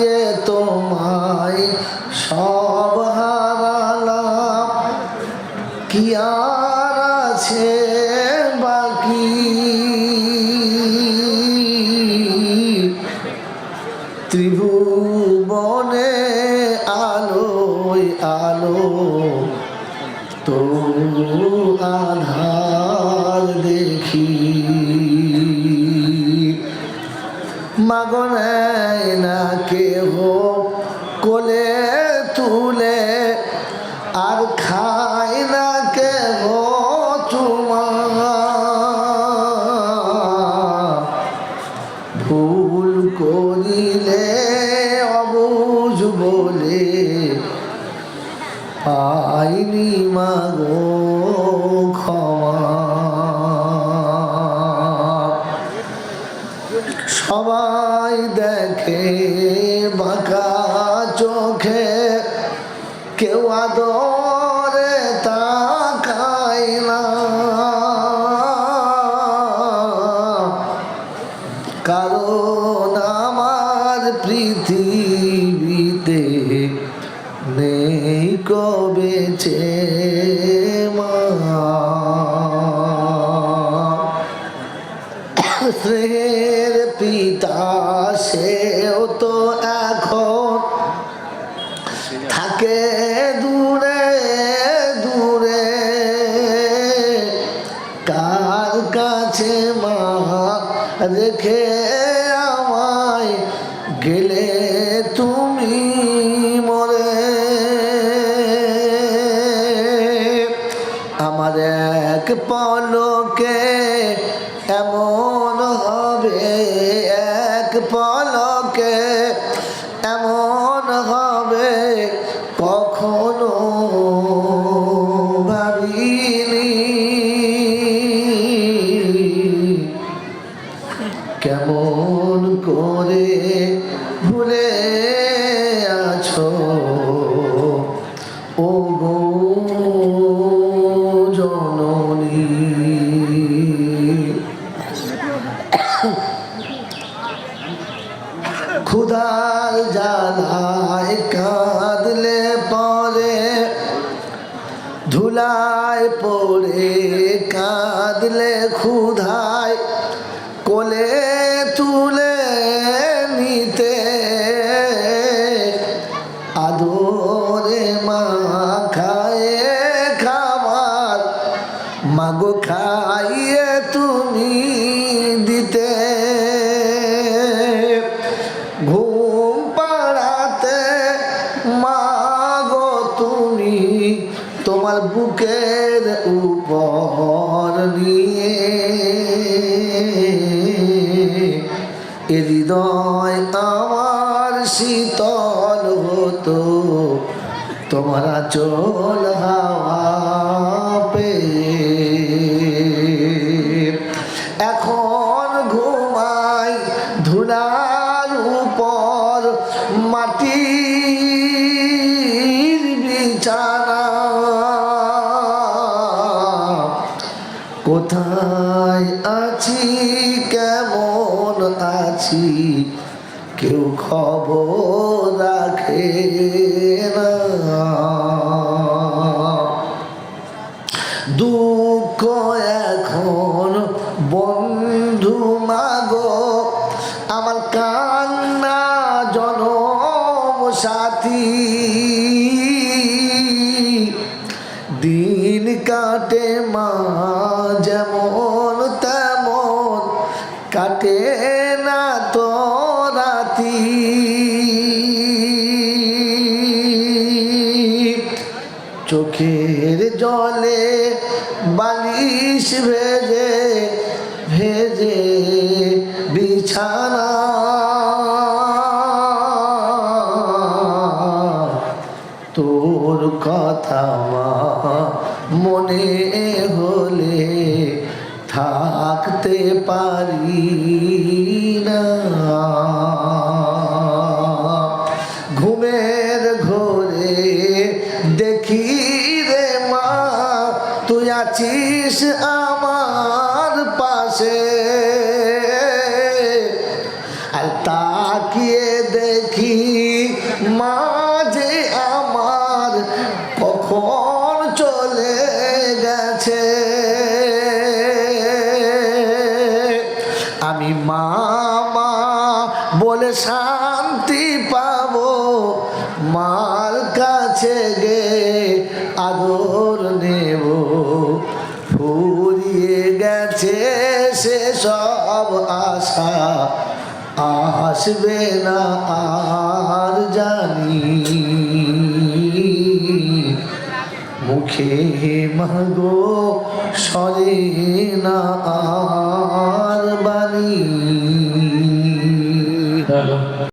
যে তোমায় সব হারালাম। কি আর আছে বাকি? ত্রিভুবনে আলোয় আলো তো আধার দেখি। মাগনায় না কেহ কোলে তুলে আর খায় না কেহ চুমা ভুল পাইনি মাগো দেখে বাঁকা চোখে কেউ আদরে তাকায় না। কারণ আমার পৃথিবীতে নেই কবেছে স্নেহের পিতা, সেও তো এখন থাকে দূরে দূরে। কার কাছে মা রেখে আমায় গেলে তুমি মরে? আমার এক পলকে এমন পলকে এমন হবে কখনো ভাবিনি। কেমন করে ধুলায় পড়ে কাঁদলে ক্ষুধায় উপর নিয়ে এ হৃদয় আমার শীতল হতো। তোমার চল হাওয়া পেয়ে আছি, কেউ খবর রাখে না। দুঃখ এখন, বন্ধু মাগো, আমার কান্না জনম সাথী। দিন কাটে মা চোখের জলে বালিশ ভেজে ভেজে বিছানা। তোর কথা মা মনে হলে থাকতে পারি না। ঘুমের ঘোরে দেখি আছিস আমার পাশে। আর তাকিয়ে দেখি মাঝে আমার কখন চলে গেছে। আমি মামা বলে শান্তি পাবো মার কাছে গে আদর ফুরিয়ে গেছে সে সব আশা। আসবে না আর জানি। মুখে মাগো সরে না আর বাণী।